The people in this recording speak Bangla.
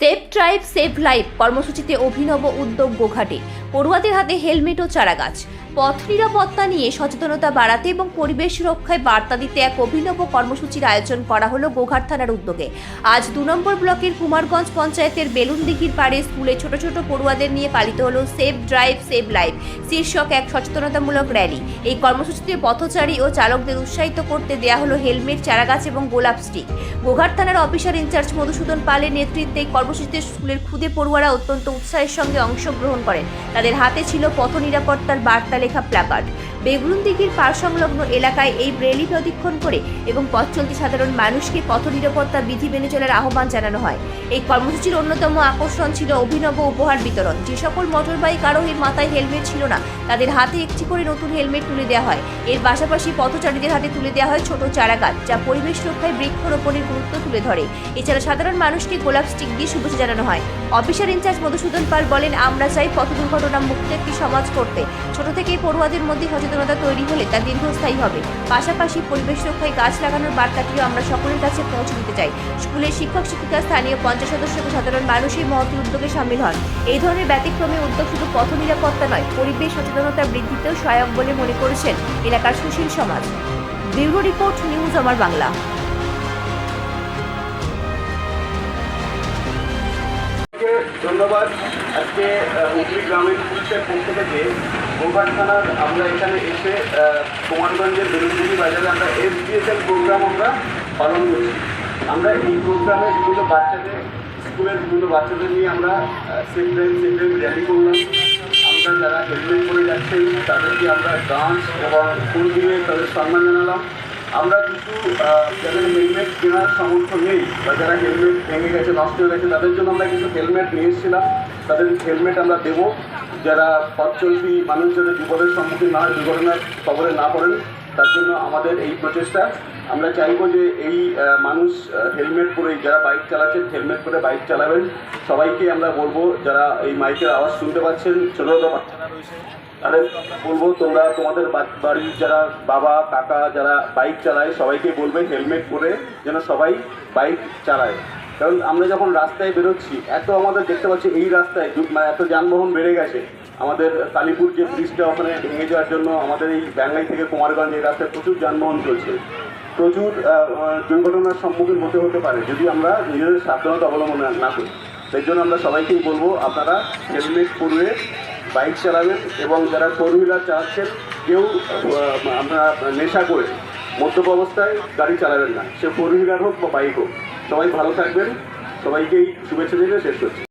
সেফ ট্রাইব সেভ লাইফ কর্মসূচিতে অভিনব উদ্যোগ গোঘাটে। পড়ুয়াদের হাতে হেলমেট ও চারাগাছ। পথ নিরাপত্তা নিয়ে সচেতনতা বাড়াতে এবং পরিবেশ রক্ষায় বার্তা দিতে এক অভিনব কর্মসূচির আয়োজন করা হলো গোঘাট থানার উদ্যোগে। আজ দু নম্বর ব্লকের কুমারগঞ্জ পঞ্চায়েতের বেলুনদিঘির পাড়ে স্কুলে ছোট ছোট পড়ুয়াদের নিয়ে পালিত হলো সেভ ড্রাইভ, সেভ লাইফ শীর্ষক এক সচেতনতামূলক র্যালি। এই কর্মসূচিতে পথচারী ও চালকদের উৎসাহিত করতে দেয়া হলো হেলমেট, চারাগাছ এবং গোলাপ স্টিক। গোঘাট থানার অফিসার ইনচার্জ মধুসূদন পালের নেতৃত্বে এই কর্মসূচিতে স্কুলের খুদে পড়ুয়ারা অত্যন্ত উৎসাহের সঙ্গে অংশগ্রহণ করেন। তাদের হাতে ছিল পথ নিরাপত্তার বার্তা লেখা প্ল্যাকার্ড। বেগুনদিঘির পার সংলগ্ন এলাকায় এই র্যালি প্রদীক্ষণ করে এবং পথ চলতি সাধারণ মানুষকে পথ নিরাপত্তা বিধি মেনে চলার আহ্বান জানানো হয়। এই কর্মসূচির অন্যতম আকর্ষণ ছিল অভিনব উপহার বিতরণ। যে সকল মোটরবাইক আরোহীর মাথায় হেলমেট ছিল না, তাদের হাতে একটি করে নতুন হেলমেট তুলে দেওয়া হয়। এর পাশাপাশি পথচারীদের হাতে তুলে দেওয়া হয় ছোট চারাগাছ, যা পরিবেশ রক্ষায় বৃক্ষরোপণের গুরুত্ব তুলে ধরে। এছাড়া সাধারণ মানুষকে গোলাপ স্টিক দিয়ে শুভেচ্ছা জানানো হয়। অফিসার ইনচার্জ মধুসূদন পাল বলেন, আমরা চাই পথ দুর্ঘটনা মুক্ত একটি সমাজ করতে। ছোট থেকেই পড়ুয়াদের মধ্যে সচেতনতা তৈরি হলে তা দীর্ঘস্থায়ী হবে। পাশাপাশি পরিবেশ রক্ষায় গাছ লাগানোর বার্তাটিও আমরা সকলের কাছে পৌঁছে দিতে চাই। স্কুলের শিক্ষক, শিক্ষিকা, স্থানীয় পঞ্চায়েত সদস্য সাধারণ মানুষই মহতি উদ্যোগে সামিল হন। এই ধরনের ব্যতিক্রমী উদ্যোগ শুধু পথ নিরাপত্তা নয়, পরিবেশ সচেতনতা বৃদ্ধিতেও সহায়ক বলে মনে করেছেন এলাকার সুশীল সমাজ। ব্যুরো রিপোর্ট, নিউজ আমার বাংলা। ধন্যবাদ। আজকে হুগলি গ্রামীণ পুলিশের পক্ষ থেকে গোঘাট থানার আমরা এখানে এসে কুমারগঞ্জের বেলুনগুড়ি বাজারে আমরা এসবিএসএল প্রোগ্রাম আমরা পালন করছি। আমরা এই প্রোগ্রামে বিভিন্ন বাচ্চাদের, স্কুলের বিভিন্ন বাচ্চাদের নিয়ে আমরা safe drive safe drive rally করলাম। আমরা যারা হেলমেট করে যাচ্ছেন তাদেরকে আমরা ডান্স এবং ফুল দিয়ে তাদের সম্মান জানালাম। আমরা কিছু যাদের হেলমেট কেনার সামর্থ্য নেই বা যারা হেলমেট ভেঙে গেছে, নষ্ট হয়ে গেছে, তাদের জন্য আমরা কিছু হেলমেট নিয়ে এসেছিলাম। তাদের হেলমেট আমরা দেবো। যারা পথ চলতি মানুষ যাতে বিপদের সম্মুখীন না হয়, দুর্ঘটনার খবরে না পড়েন, তার জন্য আমাদের এই প্রচেষ্টা। আমরা চাইব যে এই মানুষ হেলমেট পরে যারা বাইক চালাচ্ছেন হেলমেট পরে বাইক চালাবেন। সবাইকে আমরা বলব, যারা এই মাইকের আওয়াজ শুনতে পাচ্ছেন ছোটো ছোটো বাচ্চারা রয়েছে তাহলে বলব তোমরা, তোমাদের বাড়ির যারা বাবা, কাকা যারা বাইক চালায়, সবাইকে বলবে হেলমেট পরে যেন সবাই বাইক চালায়। কারণ আমরা যখন রাস্তায় বেরোচ্ছি, এত আমাদের দেখতে পাচ্ছি এই রাস্তায় মানে এত যানবাহন বেড়ে গেছে। আমাদের কালীপুর যে ব্রিজটা ওখানে ভেঙে যাওয়ার জন্য আমাদের এই ব্যাঙ্গাই থেকে কুমারগঞ্জ এই রাস্তায় প্রচুর যানবাহন চলছে। প্রচুর দুর্ঘটনার সম্মুখীন হতে হতে পারে যদি আমরা নিজেদের সাবধানতা অবলম্বন না- করি। সেই জন্য আমরা সবাইকেই বলব, আপনারা হেলমেট পরে বাইক চালাবেন এবং যারা ফোর হুইলার চালাচ্ছেন, কেউ আপনারা নেশা করে মদ্যপ অবস্থায় গাড়ি চালাবেন না। সে ফোর হুইলার হোক বা বাইক হোক। সবাই ভালো থাকবেন। সবাইকেই শুভেচ্ছা দিয়ে শেষ করছি।